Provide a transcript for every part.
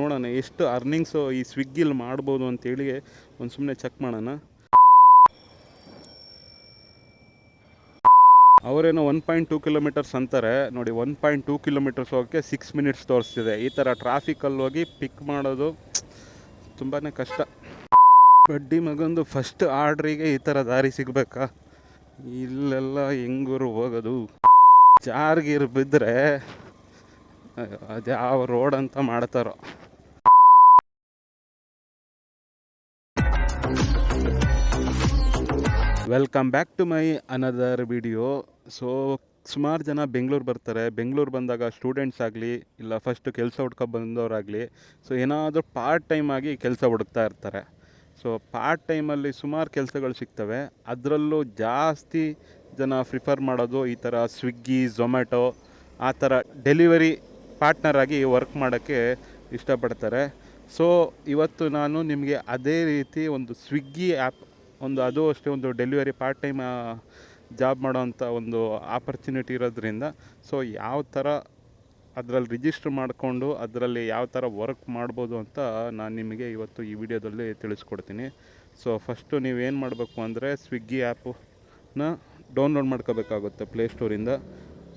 ನೋಡೋಣ, ಎಷ್ಟು ಅರ್ನಿಂಗ್ಸು ಈ ಸ್ವಿಗ್ಗಿಲಿ ಮಾಡ್ಬೋದು ಅಂತೇಳಿ ಒಂದು ಸುಮ್ಮನೆ ಚೆಕ್ ಮಾಡೋಣ. ಅವರೇನೋ ಒನ್ ಪಾಯಿಂಟ್ ಟೂ ಕಿಲೋಮೀಟರ್ಸ್ ಅಂತಾರೆ. ನೋಡಿ ಒನ್ ಪಾಯಿಂಟ್ ಟೂ ಕಿಲೋಮೀಟರ್ಸ್ ಹೋಗೋಕ್ಕೆ ಸಿಕ್ಸ್ ಮಿನಿಟ್ಸ್ ತೋರಿಸ್ತಿದೆ. ಈ ಥರ ಟ್ರಾಫಿಕಲ್ಲಿ ಹೋಗಿ ಪಿಕ್ ಮಾಡೋದು ತುಂಬಾ ಕಷ್ಟ. ಬಡ್ಡಿ ಮಗಂದು ಫಸ್ಟ್ ಆರ್ಡ್ರಿಗೆ ಈ ಥರ ದಾರಿ ಸಿಗಬೇಕಾ? ಇಲ್ಲೆಲ್ಲ ಹೆಂಗೂರು ಹೋಗೋದು? ಜಾರ್ಗೀರ್ ಬಿದ್ದರೆ ಅದ್ಯಾವ ರೋಡ್ ಅಂತ ಮಾಡ್ತಾರೋ. Welcome back to my another video so ಸುಮಾರು ಜನ ಬೆಂಗಳೂರು ಬರ್ತಾರೆ. ಬೆಂಗಳೂರು ಬಂದಾಗ ಸ್ಟೂಡೆಂಟ್ಸ್ ಆಗಲಿ, ಇಲ್ಲ ಫಸ್ಟ್ ಕೆಲಸ ಹುಡ್ಕೊ ಬಂದವರಾಗಲಿ ಸೊ ಏನಾದರೂ ಪಾರ್ಟ್ ಟೈಮ್ ಆಗಿ ಕೆಲಸ ಹುಡುಕ್ತಾ ಇರ್ತಾರೆ. ಸೊ ಪಾರ್ಟ್ ಟೈಮಲ್ಲಿ ಸುಮಾರು ಕೆಲಸಗಳು ಸಿಗ್ತವೆ. ಅದರಲ್ಲೂ ಜಾಸ್ತಿ ಜನ ಪ್ರಿಫರ್ ಮಾಡೋದು ಈ ಥರ ಸ್ವಿಗ್ಗಿ ಝೊಮ್ಯಾಟೊ ಆ ಥರ ಡೆಲಿವರಿ ಪಾರ್ಟ್ನರ್ ಆಗಿ ವರ್ಕ್ ಮಾಡೋಕ್ಕೆ ಇಷ್ಟಪಡ್ತಾರೆ. ಸೊ ಇವತ್ತು ನಾನು ನಿಮಗೆ ಅದೇ ರೀತಿ ಒಂದು ಸ್ವಿಗ್ಗಿ ಆ್ಯಪ್ ಒಂದು ಅದು ಅಷ್ಟೇ, ಒಂದು ಡೆಲಿವರಿ ಪಾರ್ಟ್ ಟೈಮ್ ಜಾಬ್ ಮಾಡೋವಂಥ ಒಂದು ಆಪರ್ಚುನಿಟಿ ಇರೋದ್ರಿಂದ ಸೊ ಯಾವ ಥರ ಅದರಲ್ಲಿ ರಿಜಿಸ್ಟರ್ ಮಾಡಿಕೊಂಡು, ಅದರಲ್ಲಿ ಯಾವ ಥರ ವರ್ಕ್ ಮಾಡ್ಬೋದು ಅಂತ ನಾನು ನಿಮಗೆ ಇವತ್ತು ಈ ವಿಡಿಯೋದಲ್ಲಿ ತಿಳಿಸ್ಕೊಡ್ತೀನಿ. ಸೊ ಫಸ್ಟು ನೀವೇನು ಮಾಡಬೇಕು ಅಂದರೆ ಸ್ವಿಗ್ಗಿ ಆ್ಯಪನ್ನ ಡೌನ್ಲೋಡ್ ಮಾಡ್ಕೋಬೇಕಾಗುತ್ತೆ ಪ್ಲೇಸ್ಟೋರಿಂದ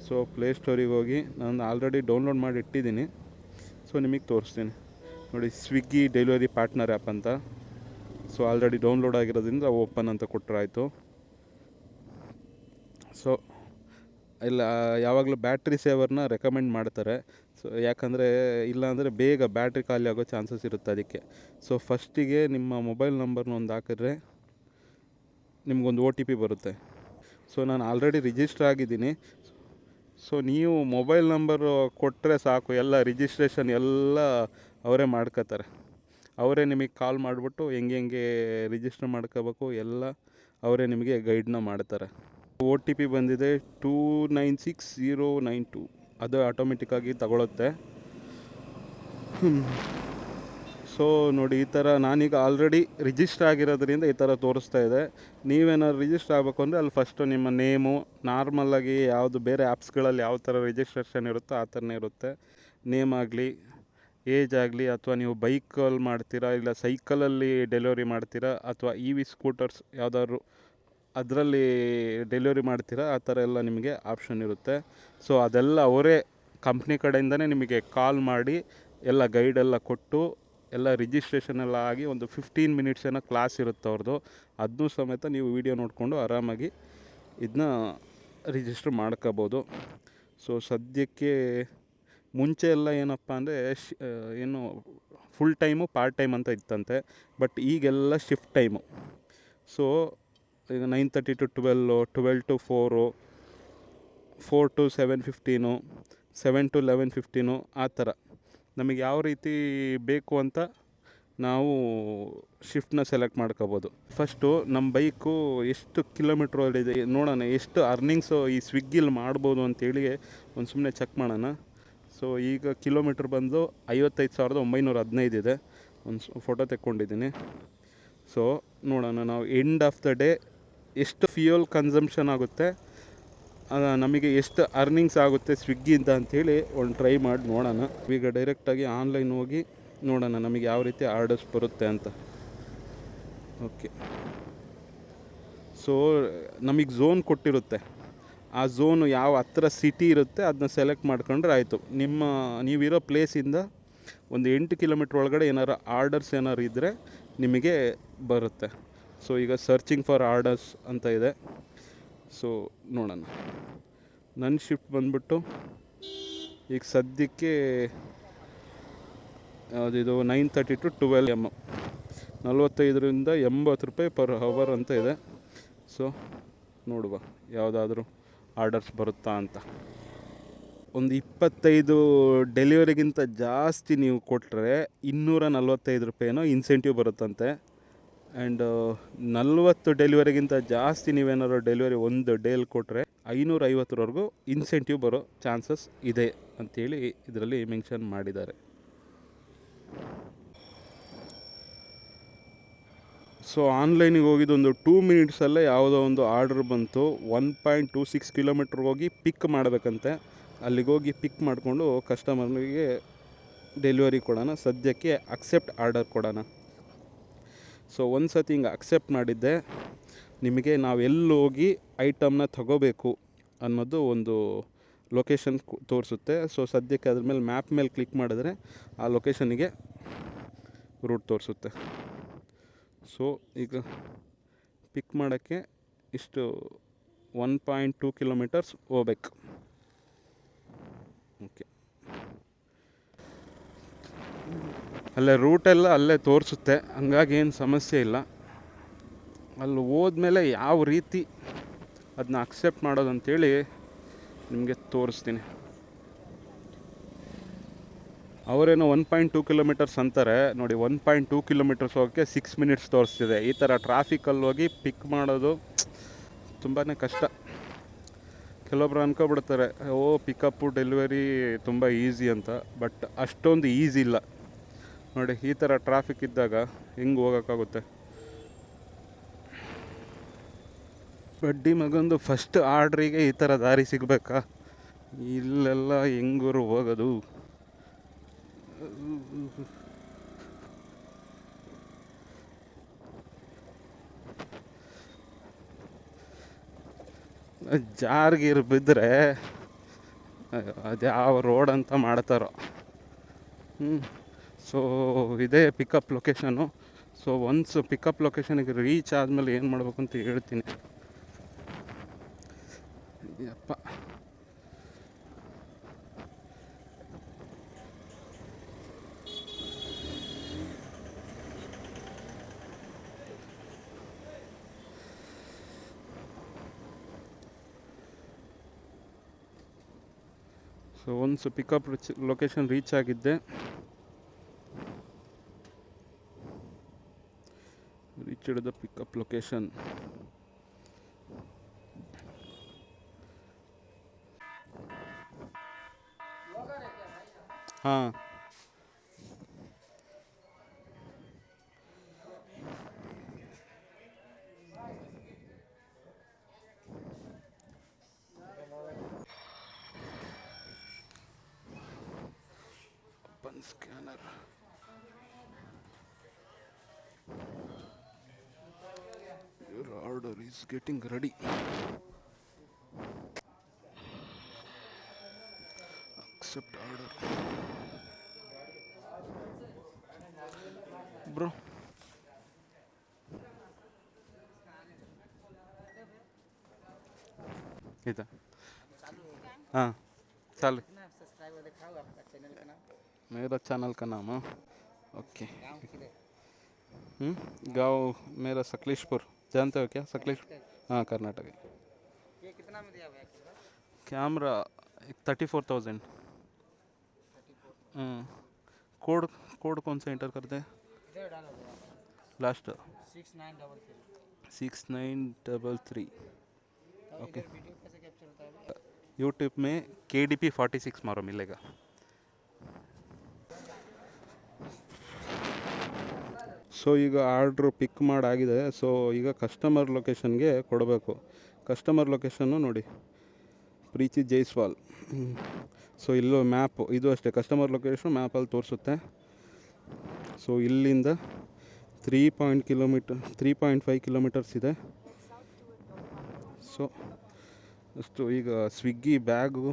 ಸೊ ಪ್ಲೇಸ್ಟೋರಿಗೆ ಹೋಗಿ ನಾನು ಆಲ್ರೆಡಿ ಡೌನ್ಲೋಡ್ ಮಾಡಿ ಇಟ್ಟಿದ್ದೀನಿ. ಸೊ ನಿಮಗೆ ತೋರಿಸ್ತೀನಿ. ನೋಡಿ ಸ್ವಿಗ್ಗಿ ಡೆಲಿವರಿ ಪಾರ್ಟ್ನರ್ ಆ್ಯಪ್ ಅಂತ. ಸೊ ಆಲ್ರೆಡಿ ಡೌನ್ಲೋಡ್ ಆಗಿರೋದ್ರಿಂದ ಓಪನ್ ಅಂತ ಕೊಟ್ಟರಾಯಿತು ಸೊ ಇಲ್ಲ, ಯಾವಾಗಲೂ ಬ್ಯಾಟ್ರಿ ಸೇವರ್ನ ರೆಕಮೆಂಡ್ ಮಾಡ್ತಾರೆ. ಸೊ ಯಾಕಂದರೆ, ಇಲ್ಲಾಂದರೆ ಬೇಗ ಬ್ಯಾಟ್ರಿ ಖಾಲಿ ಆಗೋ ಚಾನ್ಸಸ್ ಇರುತ್ತೆ ಅದಕ್ಕೆ. ಸೊ ಫಸ್ಟಿಗೆ ನಿಮ್ಮ ಮೊಬೈಲ್ ನಂಬರ್ನ ಒಂದು ಹಾಕಿದ್ರೆ ನಿಮಗೊಂದು ಒ ಟಿ ಪಿ ಬರುತ್ತೆ. ಸೊ ನಾನು ಆಲ್ರೆಡಿ ರಿಜಿಸ್ಟರ್ ಆಗಿದ್ದೀನಿ. ಸೊ ನೀವು ಮೊಬೈಲ್ ನಂಬರು ಕೊಟ್ಟರೆ ಸಾಕು, ಎಲ್ಲ ರಿಜಿಸ್ಟ್ರೇಷನ್ ಎಲ್ಲ ಅವರೇ ಮಾಡ್ಕೋತಾರೆ. ಅವರೇ ನಿಮಗೆ ಕಾಲ್ ಮಾಡಿಬಿಟ್ಟು ಹೆಂಗೆ ಹೆಂಗೆ ರಿಜಿಸ್ಟರ್ ಮಾಡ್ಕೋಬೇಕು ಎಲ್ಲ ಅವರೇ ನಿಮಗೆ ಗೈಡ್ನ ಮಾಡ್ತಾರೆ. ಒ ಟಿ ಪಿ ಬಂದಿದೆ two nine six zero nine two ಅದು ಆಟೋಮೆಟಿಕ್ಕಾಗಿ ತಗೊಳುತ್ತೆ. ಸೊ ನೋಡಿ, ಈ ಥರ ನಾನೀಗ ಆಲ್ರೆಡಿ ರಿಜಿಸ್ಟರ್ ಆಗಿರೋದ್ರಿಂದ ಈ ಥರ ತೋರಿಸ್ತಾ ಇದೆ. ನೀವೇನಾದ್ರು ರಿಜಿಸ್ಟರ್ ಆಗಬೇಕು ಅಂದರೆ ಅಲ್ಲಿ ಫಸ್ಟು ನಿಮ್ಮ ನೇಮು ನಾರ್ಮಲಾಗಿ ಯಾವುದು ಬೇರೆ ಆ್ಯಪ್ಸ್ಗಳಲ್ಲಿ ಯಾವ ಥರ ರಿಜಿಸ್ಟ್ರೇಷನ್ ಇರುತ್ತೋ ಆ ಥರನೇ ಇರುತ್ತೆ. ನೇಮ್ ಆಗಲಿ ಏಜ್ ಆಗಲಿ ಅಥವಾ ನೀವು ಬೈಕಲ್ಲಿ ಮಾಡ್ತೀರಾ ಇಲ್ಲ ಸೈಕಲಲ್ಲಿ ಡೆಲಿವರಿ ಮಾಡ್ತೀರಾ ಅಥವಾ ಇ ವಿ ಸ್ಕೂಟರ್ಸ್ ಯಾವುದಾದ್ರು ಅದರಲ್ಲಿ ಡೆಲಿವರಿ ಮಾಡ್ತೀರಾ, ಆ ಥರ ಎಲ್ಲ ನಿಮಗೆ ಆಪ್ಷನ್ ಇರುತ್ತೆ. ಸೊ, ಅದೆಲ್ಲ ಅವರೇ ಕಂಪ್ನಿ ಕಡೆಯಿಂದನೇ ನಿಮಗೆ ಕಾಲ್ ಮಾಡಿ ಎಲ್ಲ ಗೈಡೆಲ್ಲ ಕೊಟ್ಟು ಎಲ್ಲ ರಿಜಿಸ್ಟ್ರೇಷನ್ ಎಲ್ಲ ಆಗಿ ಒಂದು ಫಿಫ್ಟೀನ್ ಮಿನಿಟ್ಸ್ ಏನೋ ಕ್ಲಾಸ್ ಇರುತ್ತೆ ಅವ್ರದ್ದು. ಅದನ್ನೂ ಸಮೇತ ನೀವು ವೀಡಿಯೋ ನೋಡಿಕೊಂಡು ಆರಾಮಾಗಿ ಇದನ್ನ ರಿಜಿಸ್ಟರ್ ಮಾಡ್ಕೋಬೋದು. ಸೊ ಸದ್ಯಕ್ಕೆ ಮುಂಚೆ ಎಲ್ಲ ಏನಪ್ಪ ಅಂದರೆ ಏನು ಫುಲ್ ಟೈಮು ಪಾರ್ಟ್ ಟೈಮ್ ಅಂತ ಇತ್ತಂತೆ ಬಟ್ ಈಗೆಲ್ಲ ಶಿಫ್ಟ್ ಟೈಮು ಸೊ ಈಗ nine thirty to twelve twelve to four four to seven fifteen seven to eleven fifteen ಆ ಥರ ನಮಗೆ ಯಾವ ರೀತಿ ಬೇಕು ಅಂತ ನಾವು ಶಿಫ್ಟ್ನ ಸೆಲೆಕ್ಟ್ ಮಾಡ್ಕೋಬೋದು. ಫಸ್ಟು ನಮ್ಮ ಬೈಕು ಎಷ್ಟು ಕಿಲೋಮೀಟ್ರ್ ಓಡಿದೆ ನೋಡೋಣ, ಎಷ್ಟು ಅರ್ನಿಂಗ್ಸು ಈ ಸ್ವಿಗ್ಗಿಲಿ ಮಾಡ್ಬೋದು ಅಂತೇಳಿ ಒಂದು ಸುಮ್ಮನೆ ಚೆಕ್ ಮಾಡೋಣ. ಸೊ ಈಗ ಕಿಲೋಮೀಟ್ರ್ ಬಂದು ಐವತ್ತೈದು ಸಾವಿರದ ಒಂಬೈನೂರ ಹದಿನೈದು ಇದೆ. ಒಂದು ಫೋಟೋ ತೆಕ್ಕೊಂಡಿದ್ದೀನಿ. ಸೊ ನೋಡೋಣ ನಾವು ಎಂಡ್ ಆಫ್ ದ ಡೇ ಎಷ್ಟು ಫ್ಯೂಯಲ್ ಕನ್ಸಂಪ್ಷನ್ ಆಗುತ್ತೆ ನಮಗೆ ಎಷ್ಟು ಅರ್ನಿಂಗ್ಸ್ ಆಗುತ್ತೆ ಸ್ವಿಗ್ಗಿಯಿಂದ ಅಂಥೇಳಿ ಒಂದು ಟ್ರೈ ಮಾಡಿ, ನೋಡೋಣ. ಈಗ ಡೈರೆಕ್ಟಾಗಿ ಆನ್ಲೈನ್ ಹೋಗಿ ನೋಡೋಣ ನಮಗೆ ಯಾವ ರೀತಿ ಆರ್ಡರ್ಸ್ ಬರುತ್ತೆ ಅಂತ. ಓಕೆ ಸೊ ನಮಗೆ ಝೋನ್ ಕೊಟ್ಟಿರುತ್ತೆ. ಆ ಝೋನು ಯಾವ ಹತ್ರ ಸಿಟಿ ಇರುತ್ತೆ ಅದನ್ನ ಸೆಲೆಕ್ಟ್ ಮಾಡ್ಕೊಂಡ್ರೆ ಆಯಿತು. ನಿಮ್ಮ, ನೀವಿರೋ ಪ್ಲೇಸಿಂದ ಒಂದು ಎಂಟು ಕಿಲೋಮೀಟ್ರ್ ಒಳಗಡೆ ಏನಾರು ಆರ್ಡರ್ಸ್ ಏನಾರು ಇದ್ದರೆ ನಿಮಗೆ ಬರುತ್ತೆ. ಸೊ ಈಗ ಸರ್ಚಿಂಗ್ ಫಾರ್ ಆರ್ಡರ್ಸ್ ಅಂತ ಇದೆ. ಸೊ ನೋಡೋಣ. ನನ್ನ ಶಿಫ್ಟ್ ಬಂದ್ಬಿಟ್ಟು ಈಗ ಸದ್ಯಕ್ಕೆ ಯಾವುದಿದು nine thirty to twelve M ನಲ್ವತ್ತೈದರಿಂದ ಎಂಬತ್ತು ರೂಪಾಯಿ ಪರ್ ಹವರ್ ಅಂತ ಇದೆ. ಸೊ ನೋಡುವ. ಯಾವುದಾದ್ರೂ ಆರ್ಡರ್ಸ್ ಬರುತ್ತಾ ಅಂತ. ಒಂದು ಇಪ್ಪತ್ತೈದು ಡೆಲಿವರಿಗಿಂತ ಜಾಸ್ತಿ ನೀವು ಕೊಟ್ಟರೆ ಇನ್ನೂರ ನಲ್ವತ್ತೈದು ರೂಪಾಯಿನೋ ಇನ್ಸೆಂಟಿವ್ ಬರುತ್ತಂತೆ. ಆ್ಯಂಡ್ ನಲ್ವತ್ತು ಡೆಲಿವರಿಗಿಂತ ಜಾಸ್ತಿ ನೀವೇನಾದ್ರು ಡೆಲಿವರಿ ಒಂದು ಡೇಲಿ ಕೊಟ್ಟರೆ ಐನೂರ ಐವತ್ತರವರೆಗೂ ಇನ್ಸೆಂಟಿವ್ ಬರೋ ಚಾನ್ಸಸ್ ಇದೆ ಅಂಥೇಳಿ ಇದರಲ್ಲಿ ಮೆನ್ಷನ್ ಮಾಡಿದ್ದಾರೆ. ಸೊ ಆನ್ಲೈನಿಗೆ ಹೋಗಿದ್ದು ಒಂದು ಟೂ ಮಿನಿಟ್ಸಲ್ಲೇ ಯಾವುದೋ ಒಂದು ಆರ್ಡ್ರ್ ಬಂತು. ಒನ್ ಪಾಯಿಂಟ್ ಟೂ ಸಿಕ್ಸ್ ಕಿಲೋಮೀಟ್ರ್ಗೆ ಹೋಗಿ ಪಿಕ್ ಮಾಡಬೇಕಂತೆ. ಅಲ್ಲಿಗೆ ಹೋಗಿ ಪಿಕ್ ಮಾಡಿಕೊಂಡು ಕಸ್ಟಮರ್ಗೆ ಡೆಲಿವರಿ ಕೊಡೋಣ. ಸದ್ಯಕ್ಕೆ ಅಕ್ಸೆಪ್ಟ್ ಆರ್ಡರ್ ಕೊಡೋಣ. ಸೊ ಒಂದು ಸತಿ ಹಿಂಗೆ ಅಕ್ಸೆಪ್ಟ್ ಮಾಡಿದ್ದೆ. ನಿಮಗೆ ನಾವು ಎಲ್ಲಿ ಹೋಗಿ ಐಟಮ್ನ ತಗೋಬೇಕು ಅನ್ನೋದು ಒಂದು ಲೊಕೇಶನ್ ತೋರಿಸುತ್ತೆ. ಸೊ ಸದ್ಯಕ್ಕೆ ಅದ್ರ ಮೇಲೆ ಮ್ಯಾಪ್ ಮೇಲೆ ಕ್ಲಿಕ್ ಮಾಡಿದ್ರೆ ಆ ಲೊಕೇಶನಿಗೆ ರೂಟ್ ತೋರಿಸುತ್ತೆ. ಸೊ ಈಗ ಪಿಕ್ ಮಾಡೋಕ್ಕೆ ಇಷ್ಟು ಒನ್ ಪಾಯಿಂಟ್ ಟೂ ಕಿಲೋಮೀಟರ್ಸ್ ಹೋಗ್ಬೇಕು. ಓಕೆ ಅಲ್ಲೇ ರೂಟೆಲ್ಲ ಅಲ್ಲೇ ತೋರಿಸುತ್ತೆ. ಹಂಗಾಗಿ ಏನು ಸಮಸ್ಯೆ ಇಲ್ಲ. ಅಲ್ಲಿ ಹೋದ್ಮೇಲೆ ಯಾವ ರೀತಿ ಅದನ್ನ ಅಕ್ಸೆಪ್ಟ್ ಮಾಡೋದಂತೇಳಿ ನಿಮಗೆ ತೋರಿಸ್ತೀನಿ. ಅವರೇನೋ ಒನ್ ಪಾಯಿಂಟ್ ಟೂ ಕಿಲೋಮೀಟರ್ಸ್ ಅಂತಾರೆ. ನೋಡಿ ಒನ್ ಪಾಯಿಂಟ್ ಟೂ ಕಿಲೋಮೀಟರ್ಸ್ ಹೋಗೋಕ್ಕೆ ಸಿಕ್ಸ್ ಮಿನಿಟ್ಸ್ ತೋರಿಸ್ತಿದೆ. ಈ ಥರ ಟ್ರಾಫಿಕಲ್ಲಿ ಹೋಗಿ ಪಿಕ್ ಮಾಡೋದು ತುಂಬಾ ಕಷ್ಟ. ಕೆಲವೊಬ್ರು ಅನ್ಕೊಬಿಡ್ತಾರೆ, ಓ ಪಿಕಪ್ಪು ಡೆಲಿವರಿ ತುಂಬ ಈಸಿ ಅಂತ. ಬಟ್ ಅಷ್ಟೊಂದು ಈಸಿ ಇಲ್ಲ. ನೋಡಿ, ಈ ಥರ ಟ್ರಾಫಿಕ್ ಇದ್ದಾಗ ಹೆಂಗೆ ಹೋಗೋಕ್ಕಾಗುತ್ತೆ? ಬಡ್ಡಿ ಮಗಂದು ಫಸ್ಟ್ ಆರ್ಡ್ರಿಗೆ ಈ ಥರ ದಾರಿ ಸಿಗಬೇಕಾ? ಇಲ್ಲೆಲ್ಲ ಹೆಂಗೂರು ಹೋಗೋದು? ಜಾರ್ಗೀರ್ ಬಿದ್ದರೆ ಅದ್ಯಾವ ರೋಡ್ ಅಂತ ಮಾಡ್ತಾರೋ. ಹ್ಞೂ ಸೊ, ಇದೇ pickup location so once pickup ಲೊಕೇಶನಿಗೆ reach ಆದಮೇಲೆ ಏನು ಮಾಡಬೇಕು ಅಂತ ಹೇಳ್ತೀನಿ. ಯಪ್ಪ. So once pickup location reach ಆಗಿದ್ದೆ. ರೀಚ್ಡ್ ದ ಪಿಕಪ್ ಲೊಕೇಶನ್ ಹಾಂ. Scanner your order is getting ready accept order bro ಆಯ್ತಾ ಹಾಂ ಚಾಲು मेरा चैनल का नाम हाँ? है? ओके हम्म? गाँव मेरा सकलेशपुर। जानते हो क्या? सकलेश हाँ कर्नाटक। ये कितना में दिया भैया camera thirty four thousand code code कौन सा इंटर करते हैं? Last six nine double three okay YouTube में के डी पी फोर्टी सिक्स मारो मिलेगा। ಸೊ ಈಗ ಆರ್ಡ್ರು ಪಿಕ್ ಮಾಡಾಗಿದೆ. ಸೊ ಈಗ ಕಸ್ಟಮರ್ ಲೊಕೇಶನ್ಗೆ ಕೊಡಬೇಕು. ಕಸ್ಟಮರ್ ಲೊಕೇಶನ್ನು ನೋಡಿ. ಪ್ರೀತಿ ಜೈಸ್ವಾಲ್. ಸೊ ಇಲ್ಲೂ ಮ್ಯಾಪು ಇದು ಅಷ್ಟೇ. ಕಸ್ಟಮರ್ ಲೊಕೇಶನ್ ಮ್ಯಾಪಲ್ಲಿ ತೋರಿಸುತ್ತೆ. ಸೊ ಇಲ್ಲಿಂದ three point kilometre three point five kilometres ಇದೆ. ಸೊ ಅಷ್ಟು ಈಗ ಸ್ವಿಗ್ಗಿ ಬ್ಯಾಗು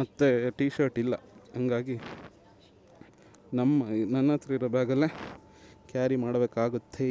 ಮತ್ತು ಟಿ ಶರ್ಟ್ ಇಲ್ಲ. ಹಂಗಾಗಿ ನಮ್ಮ, ನನ್ನ ಹತ್ರ ಇರೋ ಬ್ಯಾಗಲ್ಲೇ ಕ್ಯಾರಿ ಮಾಡಬೇಕಾಗುತ್ತೆ.